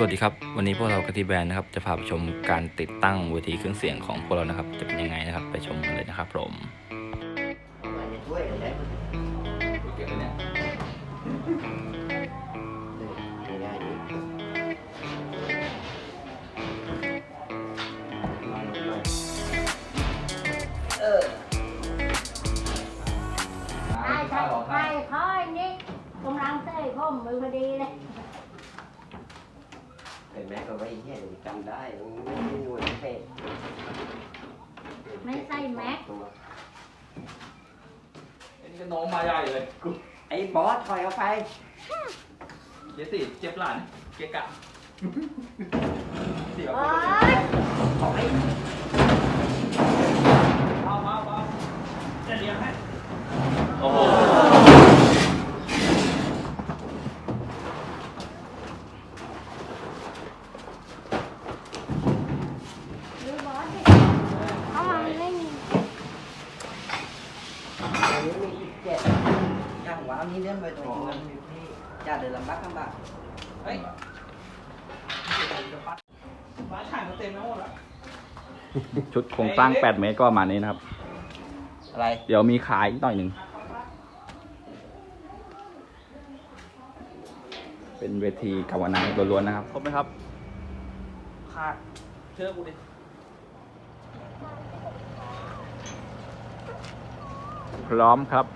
สวัสดีครับ วันนี้พวกเรากะทิแบรนด์นะครับ จะพาไปชมการติดตั้งเวทีเครื่องเสียงของพวกเรานะครับ จะเป็นยังไงนะครับ ไปชมกันเลยนะครับผมมาจะช่วยเลยนะง่ายๆดีเออใช่ใช่ใช่ค่อยนี่กำลังเต้ยพ่มมือพอดีเลย เห็นไหมก็ไว้แค่หนูจำได้ไม่หน่วยเฟสไม่ใส่แม็ก ตัวอันนี้ก็น้องมาใหญ่เลยกูไอ้บอสถอยออกไปเจสี่เจ็บหลานเกะกะเสียวโอ๊ยถอยเอามาเอาจะเลี้ยงให้โอ้โห ดูบอสดิเขามันไม่มี อันนี้มีอีกเจ็ดย่างหวานนี้เดินไปตรงนั้น จะเดินลำบากลำบากเฮ้ยร้านช่างก็เต็มไปหมดแล้วชุดโครงสร้าง 8 เมตรก็ประมาณนี้นะครับ อะไร เดี๋ยวมีขายอีกหน่อยหนึ่ง เป็นเวทีกาวนาล้วนๆนะครับ ครบไหมครับ ขาดเชื่อกูดิพร้อมครับ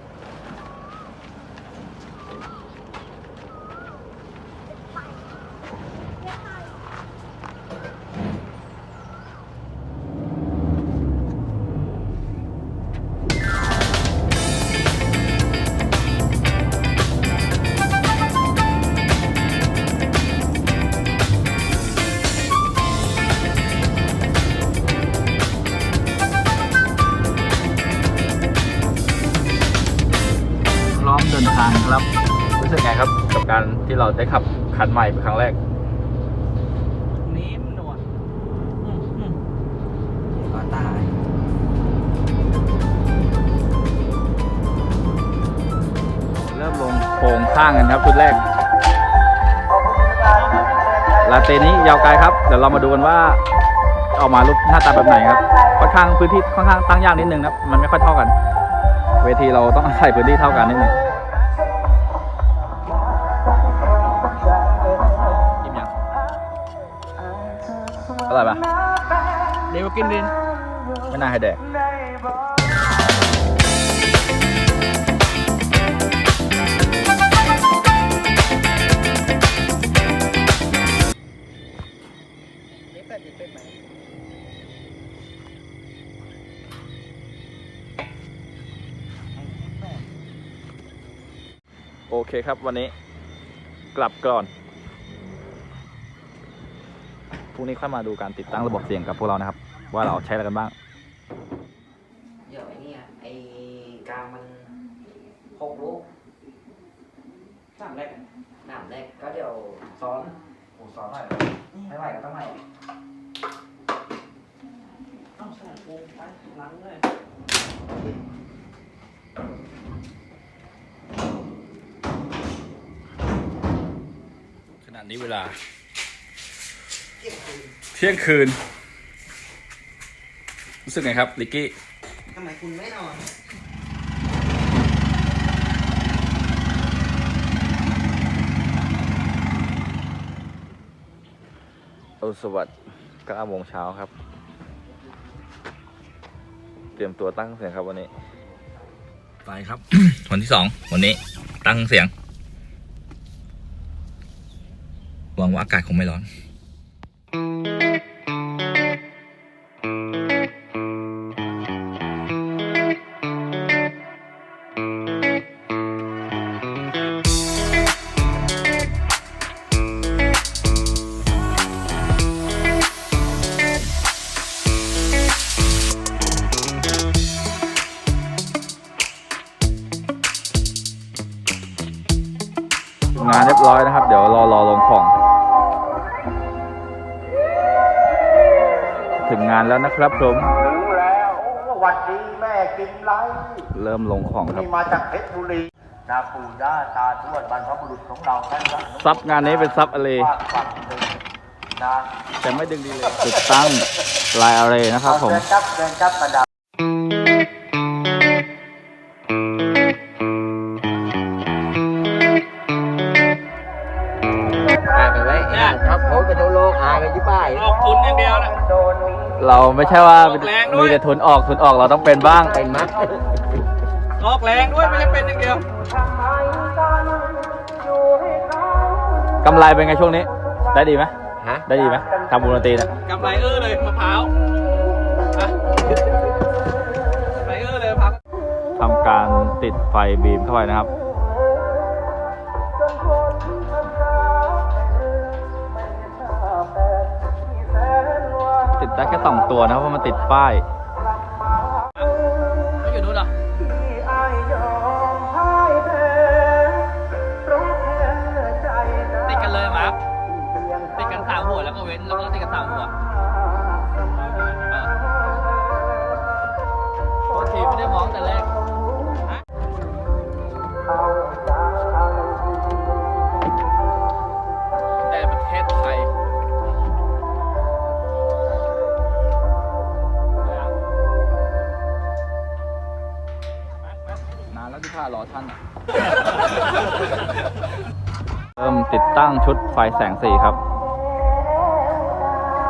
กับการที่เราได้ขับคันใหม่เป็นครั้งแรก นิ่มนวลก็ตายเริ่มลงโครงข้างกันครับชุดแรก ลาเตนี้ยาวไกลครับ เดี๋ยวเรามาดูกันว่าออกมารูปหน้าตาแบบไหนครับ ค่อนข้างพื้นที่ค่อนข้างตั้งยากนิดนึงนะครับ มันไม่ค่อยเท่ากัน เวทีเราต้องอาศัยพื้นที่เท่ากันนิดนึง เดี๋ยวกินดิน ไม่น่าให้แดกนี่เป็นเป็นไหมโอเคครับวันนี้ กลับก่อนพ รุ่งนี้ค่อยมาดูการติดตั้งระบบเสียงกับพวกเรานะครับ ว่าเราใช้อะไรกันบ้าง เดี๋ยวไอ้เนี่ยไอ้กลางมันหกลูกสามแรกหนามแรกก็เดี๋ยวซ้อนโอ้สอนหน่อยไม่ไหวก็ต้องใหม่ต้องใส่โค้งไปหลังเลยขณะนี้เวลา เที่ยงคืน รู้สึกไงครับ ลิกกี้ทำไมคุณไม่นอนอรุณสวัสดิ์9โมงเช้าครับ เตรียมตัวตั้งเสียงครับวันนี้ ไปครับ วันที่สองวันนี้ ตั้งเสียง หวังว่าอากาศคงไม่ร้อน งานเรียบร้อยนะครับ เดี๋ยวรอรอลงของ งงานแล้วนะครับผม ถึงแล้วโอ้หวัดดีแม่กินไรเริ่มลงของครับ นี่มาจากเพชรบุรีตาปู่ย่าตาทวดบรรพบุรุษของเราท่านก็ซับงานนี้เป็นซับอะไรฝากฝังหนึ่งนะแต่ไม่ดึงดีเลยติดตั้งลายอะไรนะครับผม เดินจับเดินจับประดับ อายไปไว้ครับผมไปทั่วโลกอายไปที่ป้าย ออกทุนอย่างเดียวนะ เราไม่ใช่ว่าออกแรงด้วย มีแต่ทุนออกทุนออกเราต้องเป็นบ้าง เป็นมัดออกแรงด้วยไม่ใช่เป็นอย่างเดียว กำไรเป็นไงช่วงนี้ ได้ดีไหมฮะได้ดีไหมทำบุญดนตรีนะกำไรเออเลยมะพร้าวฮะกำไรเออเลยมะพร้าว ทำการติดไฟบีมเข้าไปนะครับ ได้แค่สองตัวนะครับเพราะมันติดป้ายไม่อยู่นู้นหรอติดกันเลยมั้ติดกันสามหัวแล้วก็เว้นแล้วก็ติดกันสามหัว ข้ารอท่านอะ เริ่มติดตั้งชุดไฟแสงสีครับ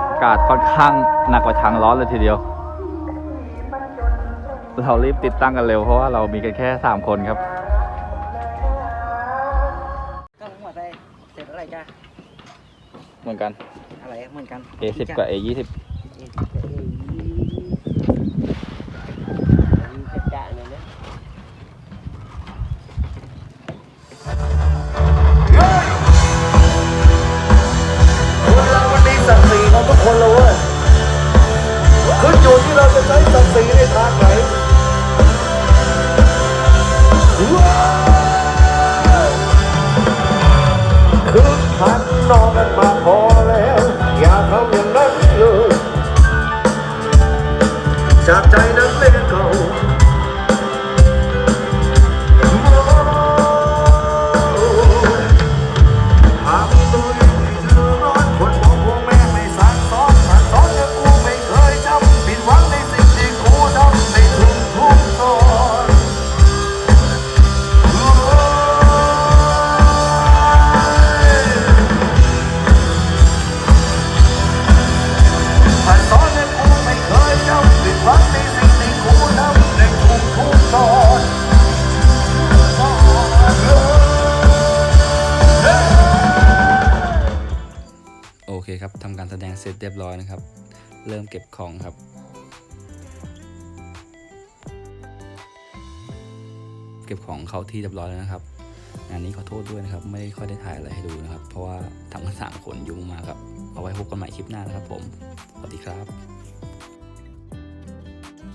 อากาศค่อนข้างหนักกว่าทางร้อนเลยทีเดียว เรารีบติดตั้งกันเร็วเพราะว่าเรามีกันแค่ 3 คนครับ ก็ทั้งหมดได้เสร็จอะไรจ้ะเหมือนกัน อะไรเหมือนกัน A10 กับ A20 จ้ แสดงเสร็จเรียบร้อยนะครับ เริ่มเก็บของครับเก็บของเข้าที่เรียบร้อยแล้วนะครับ งานนี้ขอโทษด้วยนะครับ ไม่ค่อยได้ถ่ายอะไรให้ดูนะครับ เพราะว่าทำกันสามคนยุ่งมากครับ เอาไว้พบกันใหม่คลิปหน้านะครับผม สวัสดีครับ